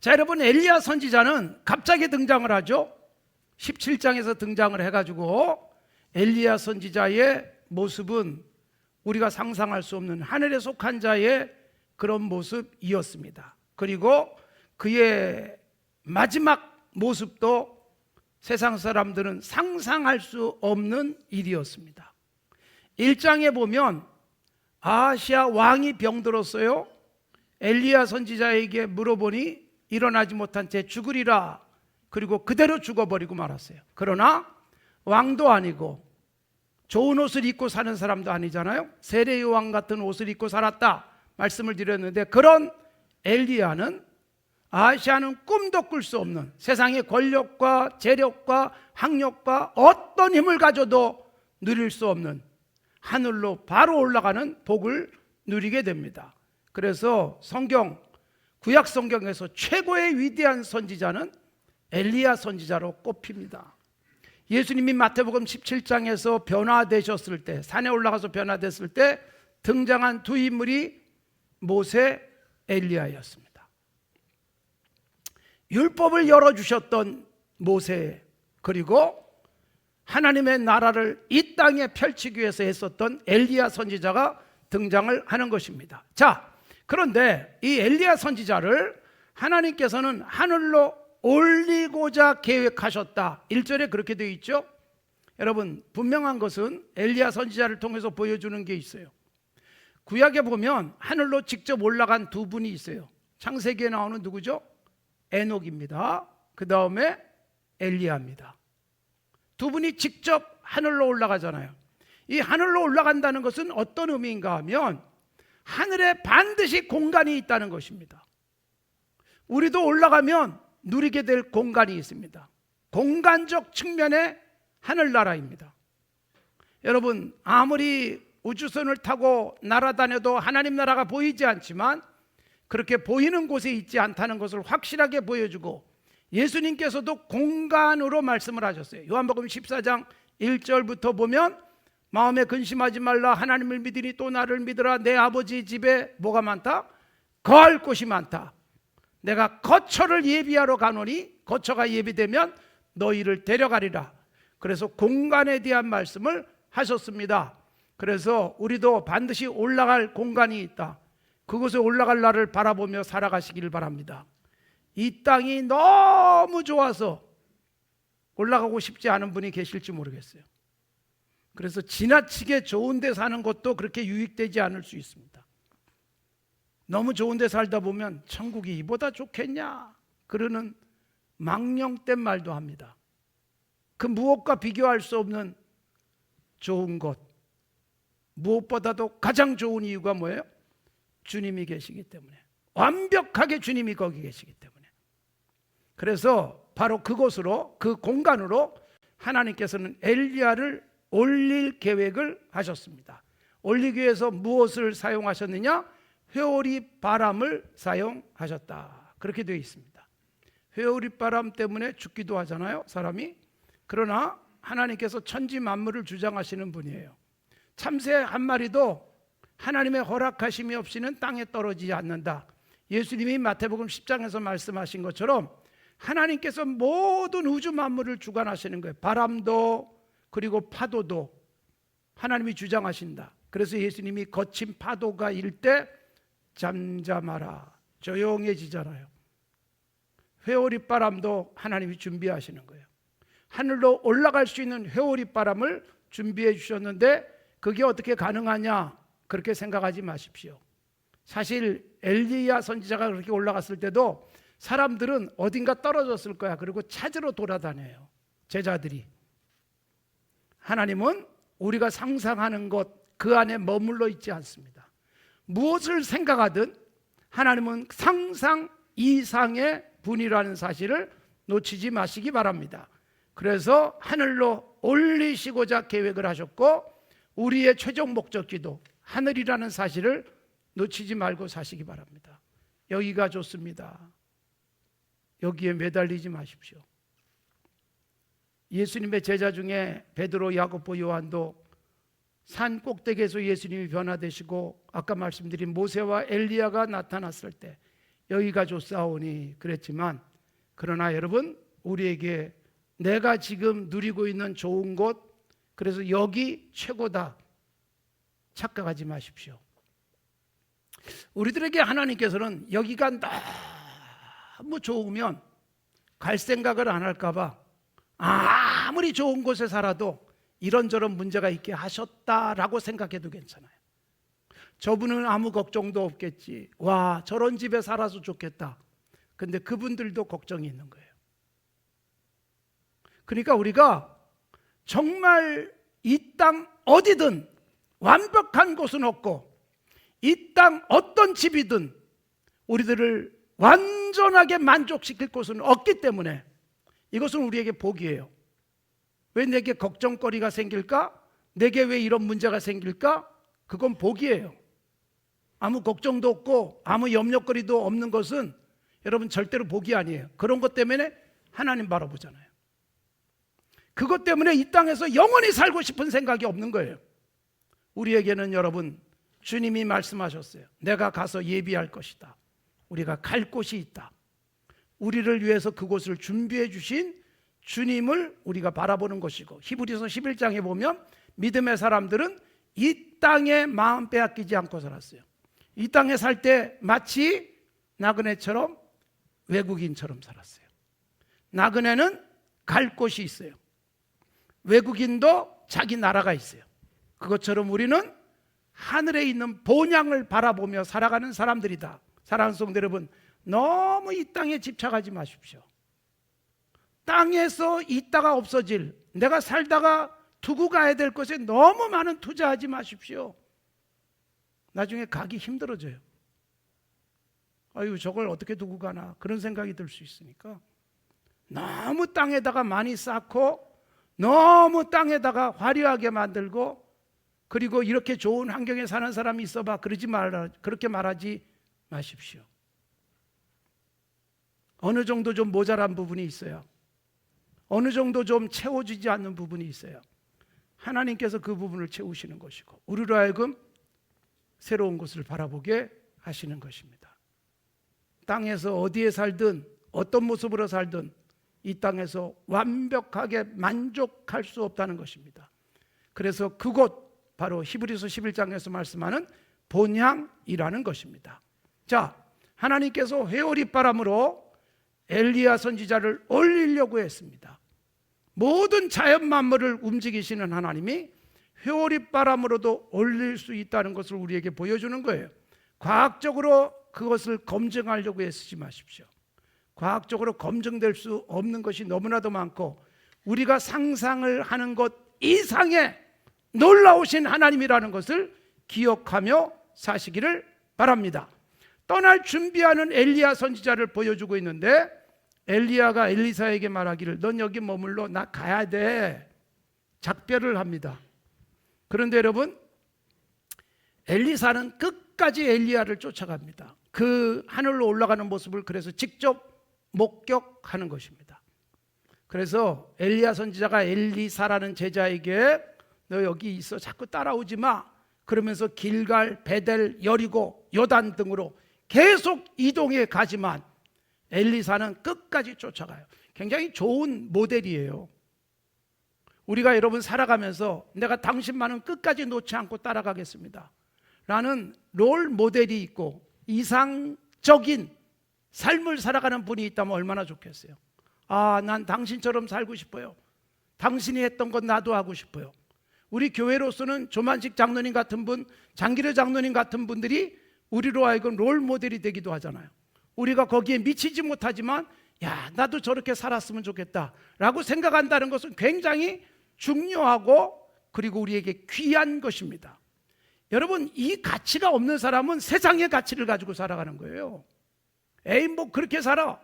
자, 여러분 엘리야 선지자는 갑자기 등장을 하죠. 17장에서 등장을 해 가지고 엘리야 선지자의 모습은 우리가 상상할 수 없는 하늘에 속한 자의 그런 모습이었습니다. 그리고 그의 마지막 모습도 세상 사람들은 상상할 수 없는 일이었습니다. 1장에 보면 아시아 왕이 병들었어요. 엘리야 선지자에게 물어보니 일어나지 못한 채 죽으리라. 그리고 그대로 죽어버리고 말았어요. 그러나 왕도 아니고 좋은 옷을 입고 사는 사람도 아니잖아요. 세례의 왕 같은 옷을 입고 살았다. 말씀을 드렸는데 그런 엘리야는 아시아는 꿈도 꿀 수 없는 세상의 권력과 재력과 학력과 어떤 힘을 가져도 누릴 수 없는 하늘로 바로 올라가는 복을 누리게 됩니다. 그래서 성경 구약 성경에서 최고의 위대한 선지자는 엘리야 선지자로 꼽힙니다. 예수님이 마태복음 17장에서 변화되셨을 때 산에 올라가서 변화됐을 때 등장한 두 인물이 모세 엘리야였습니다. 율법을 열어 주셨던 모세 그리고 하나님의 나라를 이 땅에 펼치기 위해서 했었던 엘리야 선지자가 등장을 하는 것입니다. 자, 그런데 이 엘리야 선지자를 하나님께서는 하늘로 올리고자 계획하셨다. 1절에 그렇게 되어 있죠. 여러분, 분명한 것은 엘리야 선지자를 통해서 보여주는 게 있어요. 구약에 보면 하늘로 직접 올라간 두 분이 있어요. 창세기에 나오는 누구죠? 에녹입니다. 그 다음에 엘리야입니다. 두 분이 직접 하늘로 올라가잖아요. 이 하늘로 올라간다는 것은 어떤 의미인가 하면 하늘에 반드시 공간이 있다는 것입니다. 우리도 올라가면 누리게 될 공간이 있습니다. 공간적 측면의 하늘나라입니다. 여러분, 아무리 우주선을 타고 날아다녀도 하나님 나라가 보이지 않지만 그렇게 보이는 곳에 있지 않다는 것을 확실하게 보여주고 예수님께서도 공간으로 말씀을 하셨어요. 요한복음 14장 1절부터 보면 마음에 근심하지 말라 하나님을 믿으니 또 나를 믿으라 내 아버지 집에 뭐가 많다? 거할 곳이 많다. 내가 거처를 예비하러 가노니 거처가 예비되면 너희를 데려가리라. 그래서 공간에 대한 말씀을 하셨습니다. 그래서 우리도 반드시 올라갈 공간이 있다. 그곳에 올라갈 날을 바라보며 살아가시기를 바랍니다. 이 땅이 너무 좋아서 올라가고 싶지 않은 분이 계실지 모르겠어요. 그래서 지나치게 좋은 데 사는 것도 그렇게 유익되지 않을 수 있습니다. 너무 좋은 데 살다 보면 천국이 이보다 좋겠냐? 그러는 망령된 말도 합니다. 그 무엇과 비교할 수 없는 좋은 것. 무엇보다도 가장 좋은 이유가 뭐예요? 주님이 계시기 때문에. 완벽하게 주님이 거기 계시기 때문에. 그래서 바로 그곳으로 그 공간으로 하나님께서는 엘리야를 올릴 계획을 하셨습니다. 올리기 위해서 무엇을 사용하셨느냐? 회오리 바람을 사용하셨다. 그렇게 되어 있습니다. 회오리 바람 때문에 죽기도 하잖아요, 사람이. 그러나 하나님께서 천지 만물을 주장하시는 분이에요. 참새 한 마리도 하나님의 허락하심이 없이는 땅에 떨어지지 않는다. 예수님이 마태복음 10장에서 말씀하신 것처럼 하나님께서 모든 우주 만물을 주관하시는 거예요. 바람도 그리고 파도도 하나님이 주장하신다. 그래서 예수님이 거친 파도가 일 때 잠잠하라. 조용해지잖아요. 회오리 바람도 하나님이 준비하시는 거예요. 하늘로 올라갈 수 있는 회오리 바람을 준비해 주셨는데 그게 어떻게 가능하냐? 그렇게 생각하지 마십시오. 사실 엘리야 선지자가 그렇게 올라갔을 때도 사람들은 어딘가 떨어졌을 거야. 그리고 찾으러 돌아다녀요. 제자들이. 하나님은 우리가 상상하는 것 그 안에 머물러 있지 않습니다. 무엇을 생각하든 하나님은 상상 이상의 분이라는 사실을 놓치지 마시기 바랍니다. 그래서 하늘로 올리시고자 계획을 하셨고 우리의 최종 목적지도 하늘이라는 사실을 놓치지 말고 사시기 바랍니다. 여기가 좋습니다. 여기에 매달리지 마십시오. 예수님의 제자 중에 베드로, 야고보, 요한도 산 꼭대기에서 예수님이 변화되시고 아까 말씀드린 모세와 엘리야가 나타났을 때 여기가 좋사오니 그랬지만 그러나 여러분 우리에게 내가 지금 누리고 있는 좋은 곳 그래서 여기 최고다 착각하지 마십시오. 우리들에게 하나님께서는 여기가 너무 좋으면 갈 생각을 안 할까봐 아무리 좋은 곳에 살아도 이런저런 문제가 있게 하셨다라고 생각해도 괜찮아요. 저분은 아무 걱정도 없겠지. 와, 저런 집에 살아서 좋겠다. 근데 그분들도 걱정이 있는 거예요. 그러니까 우리가 정말 이 땅 어디든 완벽한 곳은 없고 이 땅 어떤 집이든 우리들을 완전하게 만족시킬 곳은 없기 때문에 이것은 우리에게 복이에요. 왜 내게 걱정거리가 생길까? 내게 왜 이런 문제가 생길까? 그건 복이에요. 아무 걱정도 없고 아무 염려거리도 없는 것은 여러분 절대로 복이 아니에요. 그런 것 때문에 하나님 바라보잖아요. 그것 때문에 이 땅에서 영원히 살고 싶은 생각이 없는 거예요. 우리에게는 여러분 주님이 말씀하셨어요. 내가 가서 예비할 것이다. 우리가 갈 곳이 있다. 우리를 위해서 그곳을 준비해 주신 주님을 우리가 바라보는 것이고 히브리서 11장에 보면 믿음의 사람들은 이 땅에 마음 빼앗기지 않고 살았어요. 이 땅에 살 때 마치 나그네처럼 외국인처럼 살았어요. 나그네는 갈 곳이 있어요. 외국인도 자기 나라가 있어요. 그것처럼 우리는 하늘에 있는 본향을 바라보며 살아가는 사람들이다. 사랑하는 성도 여러분, 너무 이 땅에 집착하지 마십시오. 땅에서 있다가 없어질, 내가 살다가 두고 가야 될 것에 너무 많은 투자하지 마십시오. 나중에 가기 힘들어져요. 아유, 저걸 어떻게 두고 가나. 그런 생각이 들 수 있으니까. 너무 땅에다가 많이 쌓고, 너무 땅에다가 화려하게 만들고, 그리고 이렇게 좋은 환경에 사는 사람이 있어봐. 그러지 말라. 그렇게 말하지 마십시오. 어느 정도 좀 모자란 부분이 있어요. 어느 정도 좀 채워지지 않는 부분이 있어요. 하나님께서 그 부분을 채우시는 것이고, 우리로 하여금 새로운 것을 바라보게 하시는 것입니다. 땅에서 어디에 살든 어떤 모습으로 살든 이 땅에서 완벽하게 만족할 수 없다는 것입니다. 그래서 그곳 바로 히브리서 11장에서 말씀하는 본향이라는 것입니다. 자, 하나님께서 회오리 바람으로 엘리야 선지자를 올리려고 했습니다. 모든 자연 만물을 움직이시는 하나님이 회오리 바람으로도 올릴 수 있다는 것을 우리에게 보여주는 거예요. 과학적으로 그것을 검증하려고 애쓰지 마십시오. 과학적으로 검증될 수 없는 것이 너무나도 많고 우리가 상상을 하는 것 이상의 놀라우신 하나님이라는 것을 기억하며 사시기를 바랍니다. 떠날 준비하는 엘리야 선지자를 보여주고 있는데 엘리야가 엘리사에게 말하기를 넌 여기 머물러 나 가야 돼. 작별을 합니다. 그런데 여러분 엘리사는 끝까지 엘리야를 쫓아갑니다. 그 하늘로 올라가는 모습을 그래서 직접 목격하는 것입니다. 그래서 엘리야 선지자가 엘리사라는 제자에게 너 여기 있어 자꾸 따라오지 마. 그러면서 길갈, 베델, 여리고, 요단 등으로 계속 이동해 가지만 엘리사는 끝까지 쫓아가요. 굉장히 좋은 모델이에요. 우리가 여러분 살아가면서 내가 당신만은 끝까지 놓지 않고 따라가겠습니다. 라는 롤 모델이 있고 이상적인 삶을 살아가는 분이 있다면 얼마나 좋겠어요. 아, 난 당신처럼 살고 싶어요. 당신이 했던 건 나도 하고 싶어요. 우리 교회로서는 조만식 장로님 같은 분, 장기르 장로님 같은 분들이 우리로 하여금 롤 모델이 되기도 하잖아요. 우리가 거기에 미치지 못하지만 야, 나도 저렇게 살았으면 좋겠다. 라고 생각한다는 것은 굉장히 중요하고 그리고 우리에게 귀한 것입니다. 여러분, 이 가치가 없는 사람은 세상의 가치를 가지고 살아가는 거예요. 에이, 뭐 그렇게 살아.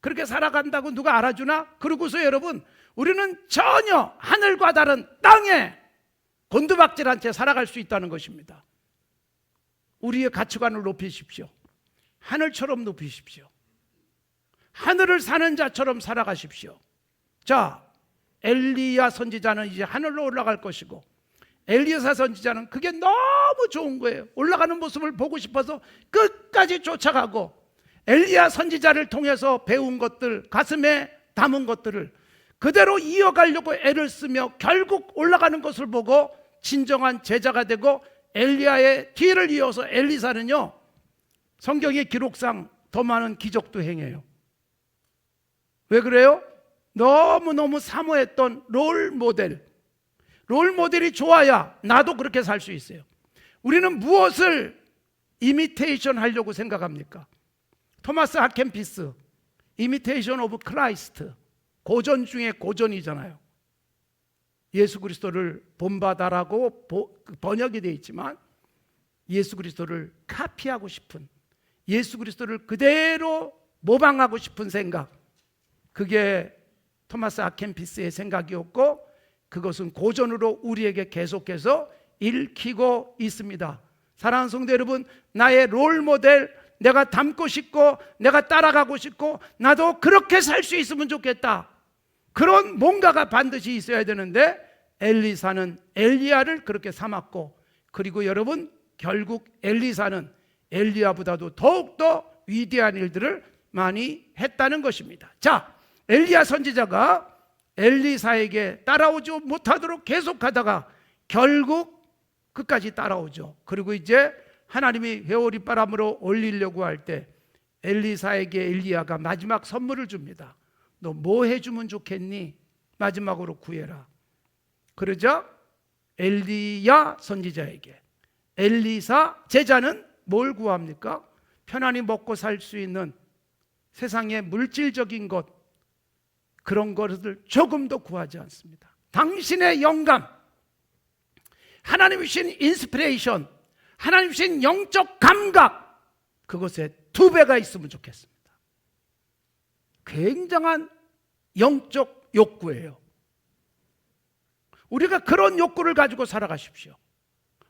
그렇게 살아간다고 누가 알아주나? 그러고서 여러분, 우리는 전혀 하늘과 다른 땅에 곤두박질한 채 살아갈 수 있다는 것입니다. 우리의 가치관을 높이십시오. 하늘처럼 높이십시오. 하늘을 사는 자처럼 살아가십시오. 자, 엘리야 선지자는 이제 하늘로 올라갈 것이고 엘리사 선지자는 그게 너무 좋은 거예요. 올라가는 모습을 보고 싶어서 끝까지 쫓아가고 엘리야 선지자를 통해서 배운 것들, 가슴에 담은 것들을 그대로 이어가려고 애를 쓰며 결국 올라가는 것을 보고 진정한 제자가 되고 엘리야의 뒤를 이어서 엘리사는요 성경의 기록상 더 많은 기적도 행해요. 왜 그래요? 너무너무 사모했던 롤 모델. 롤 모델이 좋아야 나도 그렇게 살 수 있어요. 우리는 무엇을 이미테이션 하려고 생각합니까? 토마스 하켄피스, 이미테이션 오브 크라이스트. 고전 중에 고전이잖아요. 예수 그리스도를 본받아라고 보- 번역이 되어 있지만 예수 그리스도를 카피하고 싶은 예수 그리스도를 그대로 모방하고 싶은 생각 그게 토마스 아켄피스의 생각이었고 그것은 고전으로 우리에게 계속해서 읽히고 있습니다. 사랑하는 성도 여러분, 나의 롤 모델 내가 닮고 싶고 내가 따라가고 싶고 나도 그렇게 살 수 있으면 좋겠다. 그런 뭔가가 반드시 있어야 되는데 엘리사는 엘리야를 그렇게 삼았고 그리고 여러분 결국 엘리사는 엘리야보다도 더욱더 위대한 일들을 많이 했다는 것입니다. 자, 엘리야 선지자가 엘리사에게 따라오지 못하도록 계속하다가 결국 끝까지 따라오죠. 그리고 이제 하나님이 회오리 바람으로 올리려고 할 때 엘리사에게 엘리야가 마지막 선물을 줍니다. 너 뭐 해주면 좋겠니? 마지막으로 구해라. 그러자 엘리야 선지자에게 엘리사 제자는 뭘 구합니까? 편안히 먹고 살 수 있는 세상의 물질적인 것 그런 것을 조금도 구하지 않습니다. 당신의 영감, 하나님 주신 인스피레이션, 하나님 주신 영적 감각 그것에 두 배가 있으면 좋겠습니다. 굉장한 영적 욕구예요. 우리가 그런 욕구를 가지고 살아가십시오.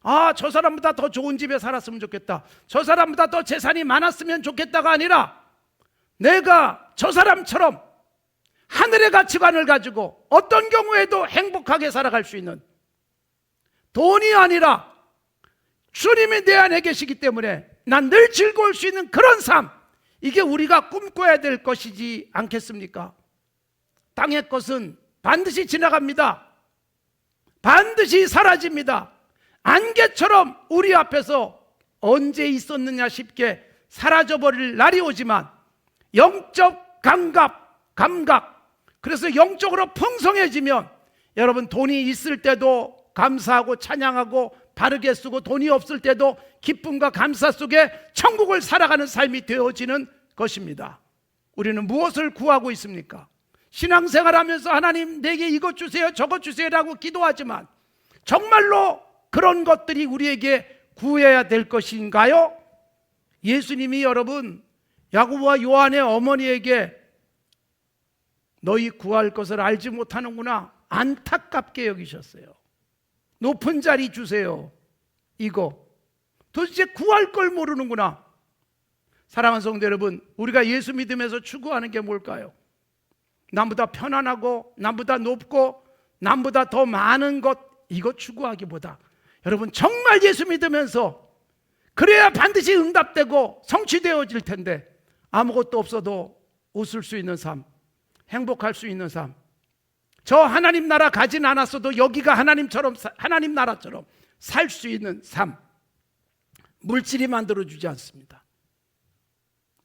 아, 저 사람보다 더 좋은 집에 살았으면 좋겠다. 저 사람보다 더 재산이 많았으면 좋겠다가 아니라 내가 저 사람처럼 하늘의 가치관을 가지고 어떤 경우에도 행복하게 살아갈 수 있는 돈이 아니라 주님이 내 안에 계시기 때문에 난 늘 즐거울 수 있는 그런 삶. 이게 우리가 꿈꿔야 될 것이지 않겠습니까? 땅의 것은 반드시 지나갑니다. 반드시 사라집니다. 안개처럼 우리 앞에서 언제 있었느냐 싶게 사라져버릴 날이 오지만 영적 감각, 감각. 그래서 영적으로 풍성해지면 여러분 돈이 있을 때도 감사하고 찬양하고 바르게 쓰고 돈이 없을 때도 기쁨과 감사 속에 천국을 살아가는 삶이 되어지는 것입니다. 우리는 무엇을 구하고 있습니까? 신앙생활 하면서 하나님 내게 이것 주세요, 저것 주세요라고 기도하지만 정말로 그런 것들이 우리에게 구해야 될 것인가요? 예수님이 여러분 야고보와 요한의 어머니에게 너희 구할 것을 알지 못하는구나 안타깝게 여기셨어요. 높은 자리 주세요. 이거 도대체 구할 걸 모르는구나. 사랑하는 성도 여러분, 우리가 예수 믿으면서 추구하는 게 뭘까요? 남보다 편안하고 남보다 높고 남보다 더 많은 것 이거 추구하기보다 여러분 정말 예수 믿으면서 그래야 반드시 응답되고 성취되어질 텐데 아무것도 없어도 웃을 수 있는 삶, 행복할 수 있는 삶. 저 하나님 나라 가진 않았어도 여기가 하나님처럼 사- 하나님 나라처럼 살 수 있는 삶. 물질이 만들어 주지 않습니다.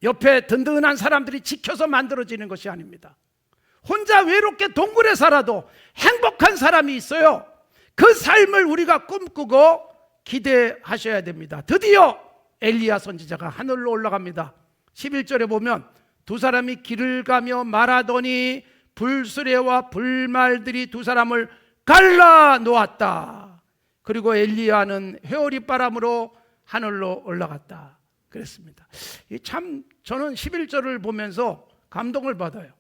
옆에 든든한 사람들이 지켜서 만들어지는 것이 아닙니다. 혼자 외롭게 동굴에 살아도 행복한 사람이 있어요. 그 삶을 우리가 꿈꾸고 기대하셔야 됩니다. 드디어 엘리야 선지자가 하늘로 올라갑니다. 11절에 보면 두 사람이 길을 가며 말하더니 불수레와 불말들이 두 사람을 갈라 놓았다. 그리고 엘리야는 회오리 바람으로 하늘로 올라갔다. 그랬습니다. 이참 저는 11절을 보면서 감동을 받아요.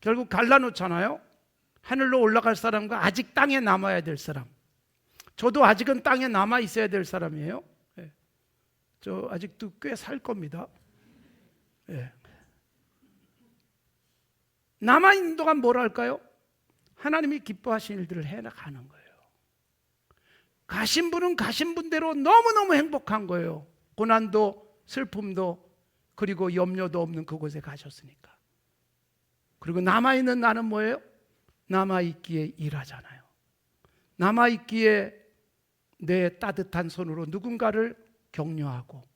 결국 갈라 놓잖아요. 하늘로 올라갈 사람과 아직 땅에 남아야 될 사람. 저도 아직은 땅에 남아 있어야 될 사람이에요. 예. 저 아직도 꽤 살 겁니다. 예. 남아 있는 동안 뭘 할까요? 하나님이 기뻐하신 일들을 해 나가는 거예요. 가신 분은 가신 분대로 너무너무 행복한 거예요. 고난도 슬픔도 그리고 염려도 없는 그곳에 가셨으니까. 그리고 남아있는 나는 뭐예요? 남아있기에 일하잖아요. 남아있기에 내 따뜻한 손으로 누군가를 격려하고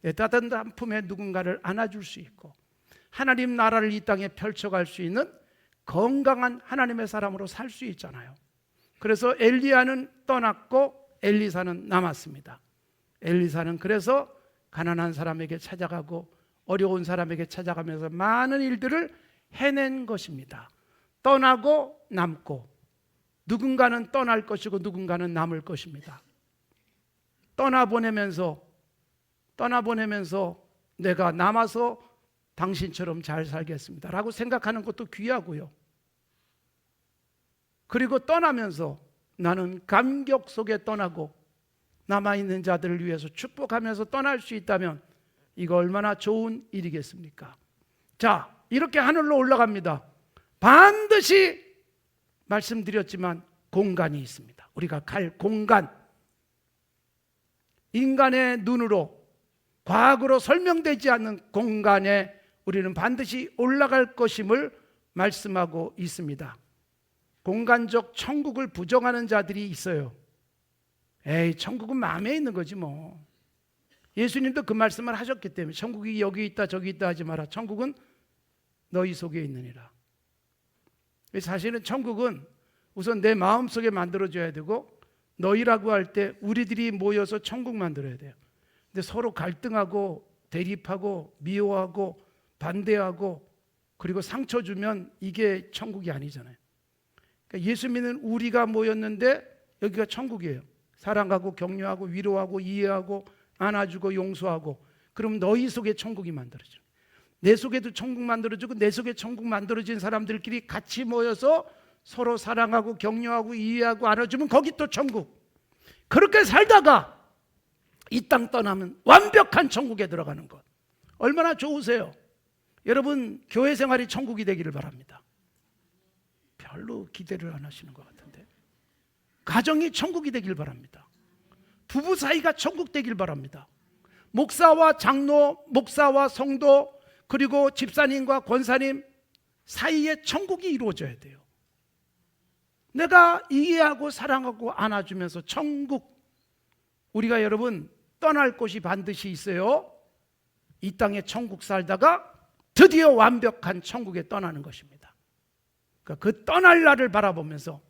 내 따뜻한 품에 누군가를 안아줄 수 있고 하나님 나라를 이 땅에 펼쳐갈 수 있는 건강한 하나님의 사람으로 살 수 있잖아요. 그래서 엘리야는 떠났고 엘리사는 남았습니다. 엘리사는 그래서 가난한 사람에게 찾아가고 어려운 사람에게 찾아가면서 많은 일들을 해낸 것입니다. 떠나고 남고 누군가는 떠날 것이고 누군가는 남을 것입니다. 떠나보내면서 떠나보내면서 내가 남아서 당신처럼 잘 살겠습니다. 라고 생각하는 것도 귀하고요. 그리고 떠나면서 나는 감격 속에 떠나고 남아있는 자들을 위해서 축복하면서 떠날 수 있다면 이거 얼마나 좋은 일이겠습니까? 자, 이렇게 하늘로 올라갑니다. 반드시 말씀드렸지만 공간이 있습니다. 우리가 갈 공간. 인간의 눈으로 과학으로 설명되지 않는 공간에 우리는 반드시 올라갈 것임을 말씀하고 있습니다. 공간적 천국을 부정하는 자들이 있어요. 에이, 천국은 마음에 있는 거지 뭐. 예수님도 그 말씀을 하셨기 때문에 천국이 여기 있다 저기 있다 하지 마라. 천국은 너희 속에 있느니라. 사실은 천국은 우선 내 마음 속에 만들어져야 되고 너희라고 할 때 우리들이 모여서 천국 만들어야 돼요. 근데 서로 갈등하고 대립하고 미워하고 반대하고 그리고 상처 주면 이게 천국이 아니잖아요. 그러니까 예수 믿는 우리가 모였는데 여기가 천국이에요. 사랑하고 격려하고 위로하고 이해하고 안아주고 용서하고 그럼 너희 속에 천국이 만들어져. 내 속에도 천국 만들어지고 내 속에 천국 만들어진 사람들끼리 같이 모여서 서로 사랑하고 격려하고 이해하고 안아주면 거기 또 천국. 그렇게 살다가 이 땅 떠나면 완벽한 천국에 들어가는 것. 얼마나 좋으세요? 여러분 교회 생활이 천국이 되기를 바랍니다. 별로 기대를 안 하시는 것 같은데. 가정이 천국이 되길 바랍니다. 부부 사이가 천국 되길 바랍니다. 목사와 장로, 목사와 성도, 그리고 집사님과 권사님 사이에 천국이 이루어져야 돼요. 내가 이해하고 사랑하고 안아주면서 천국. 우리가 여러분 떠날 곳이 반드시 있어요. 이 땅에 천국 살다가 드디어 완벽한 천국에 떠나는 것입니다. 그러니까 그 떠날 날을 바라보면서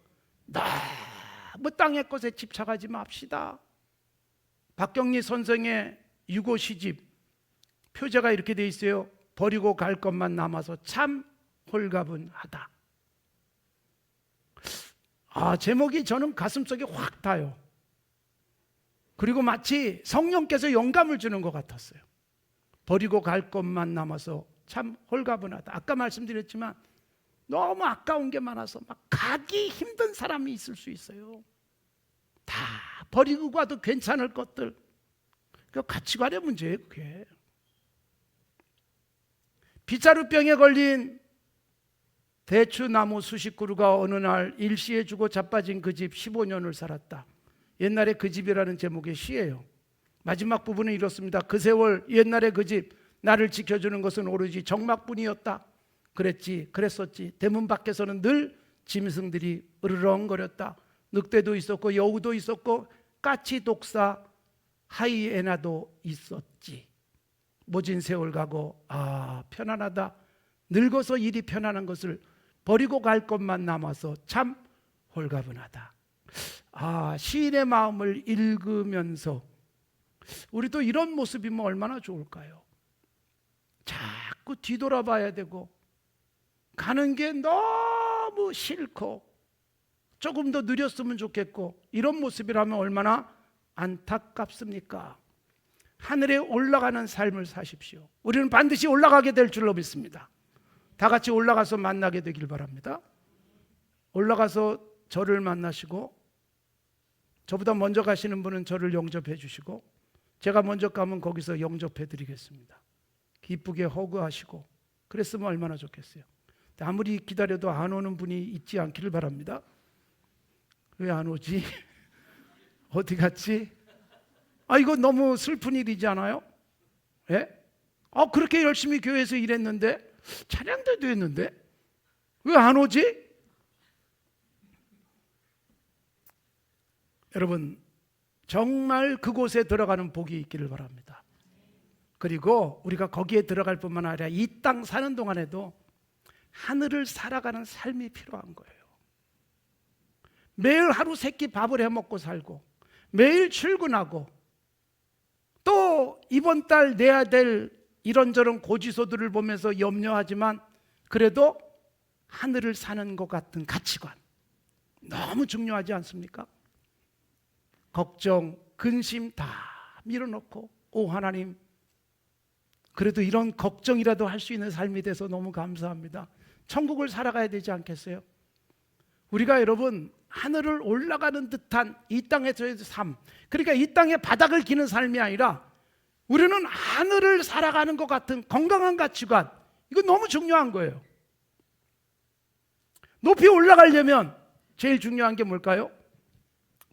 너무 땅의 것에 집착하지 맙시다. 박경리 선생의 유고 시집 표제가 이렇게 돼 있어요. 버리고 갈 것만 남아서 참 홀가분하다. 아, 제목이 저는 가슴속에 확 닿아요. 그리고 마치 성령께서 영감을 주는 것 같았어요. 버리고 갈 것만 남아서 참 홀가분하다. 아까 말씀드렸지만 너무 아까운 게 많아서 막 가기 힘든 사람이 있을 수 있어요. 다 버리고 가도 괜찮을 것들. 그 가치관의 문제예요, 그게. 빗자루병에 걸린 대추나무 수십 그루가 어느 날 일시에 주고 자빠진 그 집 15년을 살았다. 옛날에 그 집이라는 제목의 시예요. 마지막 부분은 이렇습니다. 그 세월 옛날에 그 집 나를 지켜주는 것은 오로지 정막뿐이었다. 그랬지, 그랬었지. 대문 밖에서는 늘 짐승들이 으르렁거렸다. 늑대도 있었고 여우도 있었고 까치 독사 하이에나도 있었지. 모진 세월 가고 아 편안하다. 늙어서 일이 편안한 것을 버리고 갈 것만 남아서 참 홀가분하다. 아 시인의 마음을 읽으면서 우리도 이런 모습이면 얼마나 좋을까요? 자꾸 뒤돌아봐야 되고 가는 게 너무 싫고 조금 더 느렸으면 좋겠고 이런 모습이라면 얼마나 안타깝습니까? 하늘에 올라가는 삶을 사십시오. 우리는 반드시 올라가게 될 줄로 믿습니다. 다 같이 올라가서 만나게 되길 바랍니다. 올라가서 저를 만나시고 저보다 먼저 가시는 분은 저를 영접해 주시고 제가 먼저 가면 거기서 영접해 드리겠습니다. 기쁘게 허구하시고 그랬으면 얼마나 좋겠어요. 아무리 기다려도 안 오는 분이 있지 않기를 바랍니다. 왜 안 오지? 어디 갔지? 아 이거 너무 슬픈 일이지 않아요? 예? 아, 그렇게 열심히 교회에서 일했는데 찬양대도 했는데 왜 안 오지? 여러분 정말 그곳에 들어가는 복이 있기를 바랍니다. 그리고 우리가 거기에 들어갈 뿐만 아니라 이 땅 사는 동안에도 하늘을 살아가는 삶이 필요한 거예요. 매일 하루 세끼 밥을 해 먹고 살고 매일 출근하고 또 이번 달 내야 될 이런저런 고지서들을 보면서 염려하지만 그래도 하늘을 사는 것 같은 가치관 너무 중요하지 않습니까? 걱정, 근심 다 밀어놓고 오 하나님 그래도 이런 걱정이라도 할 수 있는 삶이 돼서 너무 감사합니다. 천국을 살아가야 되지 않겠어요? 우리가 여러분 하늘을 올라가는 듯한 이 땅에서의 삶, 그러니까 이 땅의 바닥을 기는 삶이 아니라 우리는 하늘을 살아가는 것 같은 건강한 가치관, 이거 너무 중요한 거예요. 높이 올라가려면 제일 중요한 게 뭘까요?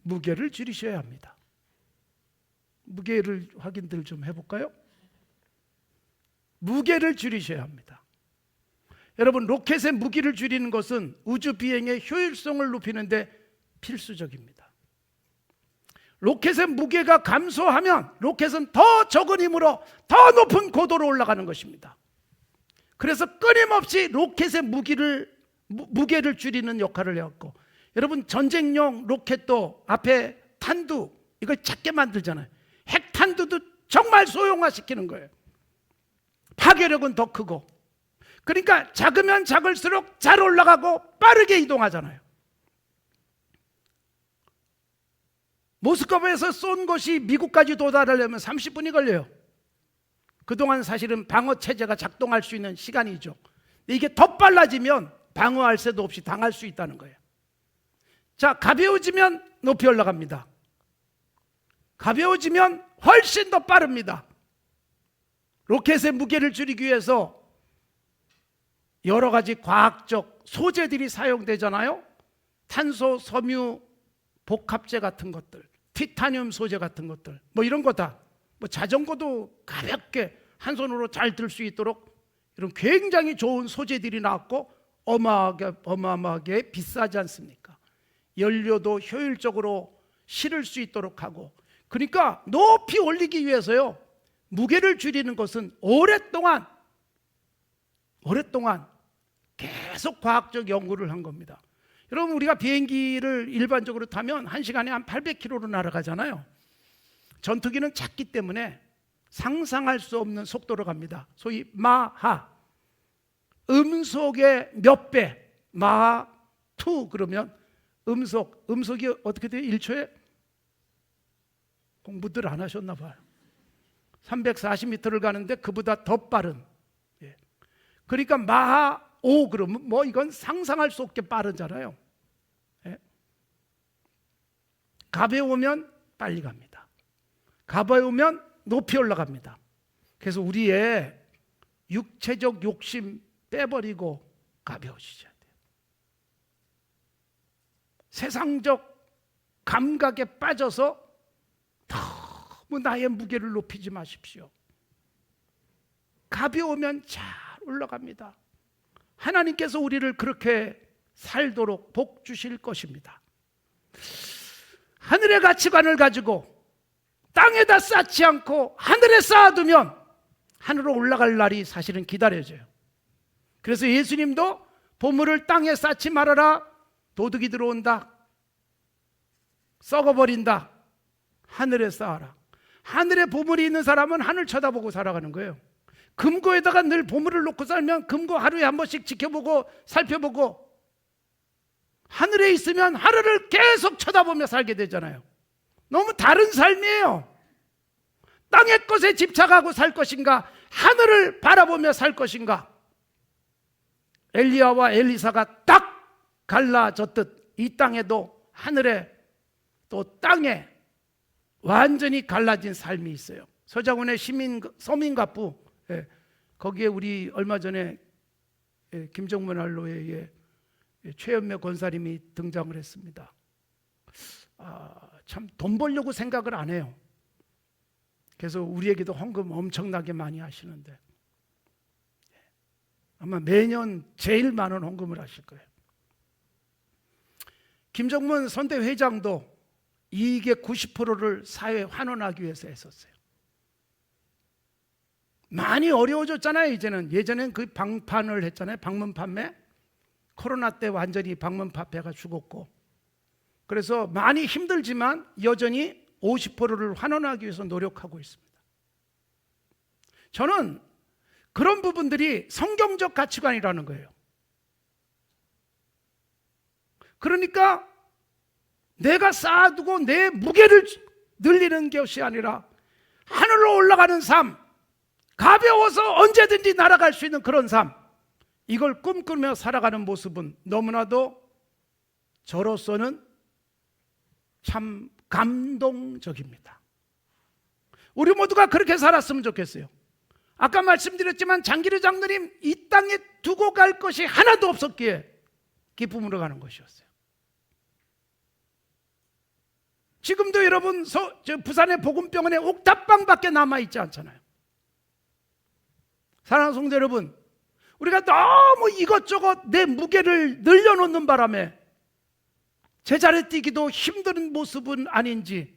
무게를 줄이셔야 합니다. 무게를 확인들 좀 해볼까요? 무게를 줄이셔야 합니다. 여러분 로켓의 무기를 줄이는 것은 우주 비행의 효율성을 높이는데 필수적입니다. 로켓의 무게가 감소하면 로켓은 더 적은 힘으로 더 높은 고도로 올라가는 것입니다. 그래서 끊임없이 로켓의 무기를 무, 무게를 줄이는 역할을 해왔고 여러분 전쟁용 로켓도 앞에 탄두 이걸 작게 만들잖아요. 핵탄두도 정말 소형화시키는 거예요. 파괴력은 더 크고 그러니까 작으면 작을수록 잘 올라가고 빠르게 이동하잖아요. 모스크바에서 쏜 것이 미국까지 도달하려면 30분이 걸려요. 그동안 사실은 방어 체제가 작동할 수 있는 시간이죠. 이게 더 빨라지면 방어할 새도 없이 당할 수 있다는 거예요. 자, 가벼워지면 높이 올라갑니다. 가벼워지면 훨씬 더 빠릅니다. 로켓의 무게를 줄이기 위해서 여러 가지 과학적 소재들이 사용되잖아요. 탄소, 섬유, 복합재 같은 것들, 티타늄 소재 같은 것들, 뭐 이런 거다. 뭐 자전거도 가볍게 한 손으로 잘 들 수 있도록 이런 굉장히 좋은 소재들이 나왔고 어마하게 어마어마하게 비싸지 않습니까? 연료도 효율적으로 실을 수 있도록 하고 그러니까 높이 올리기 위해서요. 무게를 줄이는 것은 오랫동안 오랫동안 계속 과학적 연구를 한 겁니다. 여러분 우리가 비행기를 일반적으로 타면 한 시간에 한 800km로 날아가잖아요. 전투기는 작기 때문에 상상할 수 없는 속도로 갑니다. 소위 마하 음속의 몇 배, 마하 2 그러면 음속 음속이 어떻게 돼요? 1초에 공부들 안 하셨나 봐요. 340m를 가는데 그보다 더 빠른. 예. 그러니까 마하 5 그러면 뭐 이건 상상할 수 없게 빠르잖아요. 예. 가벼우면 빨리 갑니다. 가벼우면 높이 올라갑니다. 그래서 우리의 육체적 욕심 빼버리고 가벼워지셔야 돼요. 세상적 감각에 빠져서 너무 나의 무게를 높이지 마십시오. 가벼우면 잘 올라갑니다. 하나님께서 우리를 그렇게 살도록 복 주실 것입니다. 하늘의 가치관을 가지고 땅에다 쌓지 않고 하늘에 쌓아두면 하늘로 올라갈 날이 사실은 기다려져요. 그래서 예수님도 보물을 땅에 쌓지 말아라. 도둑이 들어온다. 썩어버린다. 하늘에 쌓아라. 하늘에 보물이 있는 사람은 하늘 쳐다보고 살아가는 거예요. 금고에다가 늘 보물을 놓고 살면 금고 하루에 한 번씩 지켜보고 살펴보고 하늘에 있으면 하늘을 계속 쳐다보며 살게 되잖아요. 너무 다른 삶이에요. 땅의 것에 집착하고 살 것인가? 하늘을 바라보며 살 것인가? 엘리야와 엘리사가 딱 갈라졌듯 이 땅에도 하늘에 또 땅에 완전히 갈라진 삶이 있어요. 서장훈의 시민 서민갑부 예, 거기에 우리 얼마 전에 예, 김정문 할로웨의 예, 최연매 권사님이 등장을 했습니다. 아, 참 돈 벌려고 생각을 안 해요. 그래서 우리에게도 헌금 엄청나게 많이 하시는데 아마 매년 제일 많은 헌금을 하실 거예요. 김정문 선대 회장도 이익의 90%를 사회에 환원하기 위해서 했었어요. 많이 어려워졌잖아요, 이제는. 예전엔 그 방판을 했잖아요. 방문 판매. 코로나 때 완전히 방문 판매가 죽었고. 그래서 많이 힘들지만 여전히 50%를 환원하기 위해서 노력하고 있습니다. 저는 그런 부분들이 성경적 가치관이라는 거예요. 그러니까 내가 쌓아두고 내 무게를 늘리는 것이 아니라 하늘로 올라가는 삶, 가벼워서 언제든지 날아갈 수 있는 그런 삶, 이걸 꿈꾸며 살아가는 모습은 너무나도 저로서는 참 감동적입니다. 우리 모두가 그렇게 살았으면 좋겠어요. 아까 말씀드렸지만 장기르 장로님 이 땅에 두고 갈 것이 하나도 없었기에 기쁨으로 가는 것이었어요. 지금도 여러분 서, 저 부산의 복음병원에 옥탑방밖에 남아 있지 않잖아요. 사랑하는 성도 여러분, 우리가 너무 이것저것 내 무게를 늘려놓는 바람에 제자리 뛰기도 힘든 모습은 아닌지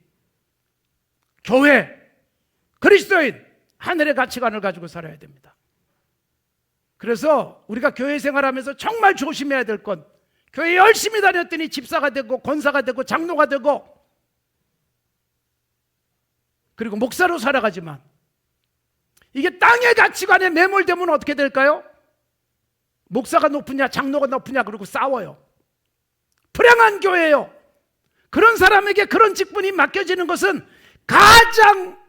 교회, 그리스도인, 하늘의 가치관을 가지고 살아야 됩니다. 그래서 우리가 교회 생활하면서 정말 조심해야 될 건 교회 열심히 다녔더니 집사가 되고 권사가 되고 장로가 되고 그리고 목사로 살아가지만 이게 땅의 가치관에 매몰되면 어떻게 될까요? 목사가 높으냐 장로가 높으냐 그러고 싸워요. 불행한 교회예요. 그런 사람에게 그런 직분이 맡겨지는 것은 가장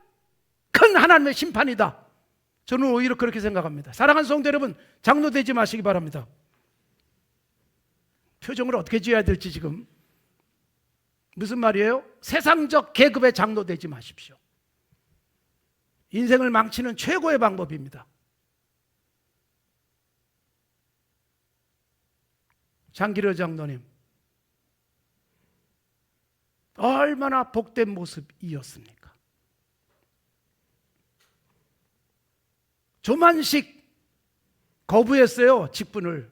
큰 하나님의 심판이다. 저는 오히려 그렇게 생각합니다. 사랑하는 성도 여러분, 장로 되지 마시기 바랍니다. 표정을 어떻게 지어야 될지 지금 무슨 말이에요? 세상적 계급의 장로 되지 마십시오. 인생을 망치는 최고의 방법입니다. 장기려 장로님, 얼마나 복된 모습이었습니까? 조만식 거부했어요, 직분을.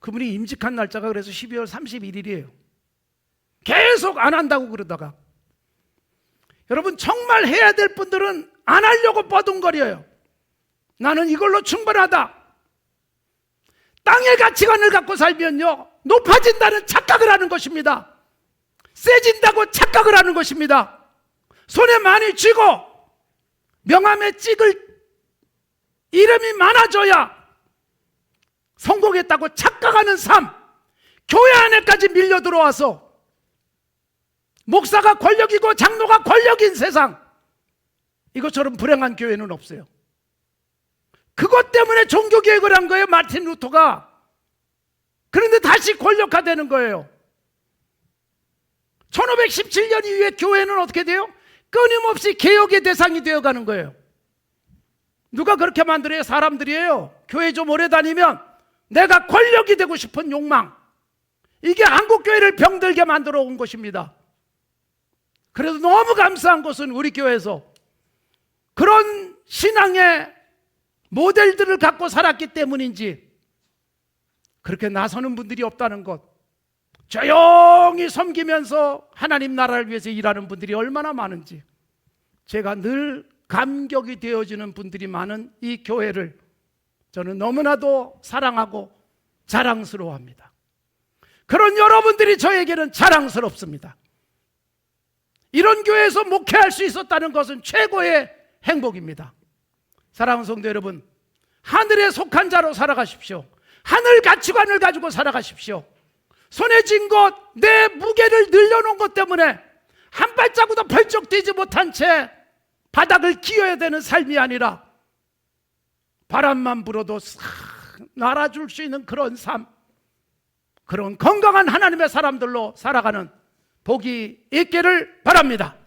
그분이 임직한 날짜가 그래서 12월 31일이에요. 계속 안 한다고 그러다가. 여러분, 정말 해야 될 분들은 안 하려고 뻐둥거려요. 나는 이걸로 충분하다. 땅의 가치관을 갖고 살면요, 높아진다는 착각을 하는 것입니다. 세진다고 착각을 하는 것입니다. 손에 많이 쥐고 명함에 찍을 이름이 많아져야 성공했다고 착각하는 삶, 교회 안에까지 밀려 들어와서 목사가 권력이고 장로가 권력인 세상, 이것처럼 불행한 교회는 없어요. 그것 때문에 종교개혁을 한 거예요, 마틴 루터가. 그런데 다시 권력화되는 거예요. 1517년 이후에 교회는 어떻게 돼요? 끊임없이 개혁의 대상이 되어 가는 거예요. 누가 그렇게 만들어요? 사람들이에요. 교회 좀 오래 다니면 내가 권력이 되고 싶은 욕망. 이게 한국교회를 병들게 만들어 온 것입니다. 그래도 너무 감사한 것은 우리 교회에서 그런 신앙의 모델들을 갖고 살았기 때문인지 그렇게 나서는 분들이 없다는 것. 조용히 섬기면서 하나님 나라를 위해서 일하는 분들이 얼마나 많은지 제가 늘 감격이 되어지는 분들이 많은 이 교회를 저는 너무나도 사랑하고 자랑스러워합니다. 그런 여러분들이 저에게는 자랑스럽습니다. 이런 교회에서 목회할 수 있었다는 것은 최고의 행복입니다. 사랑하는 성도 여러분, 하늘에 속한 자로 살아가십시오. 하늘 가치관을 가지고 살아가십시오. 손에 쥔 것, 내 무게를 늘려놓은 것 때문에 한 발자국도 벌쩍 뛰지 못한 채 바닥을 기어야 되는 삶이 아니라 바람만 불어도 싹 날아줄 수 있는 그런 삶, 그런 건강한 하나님의 사람들로 살아가는 복이 있기를 바랍니다.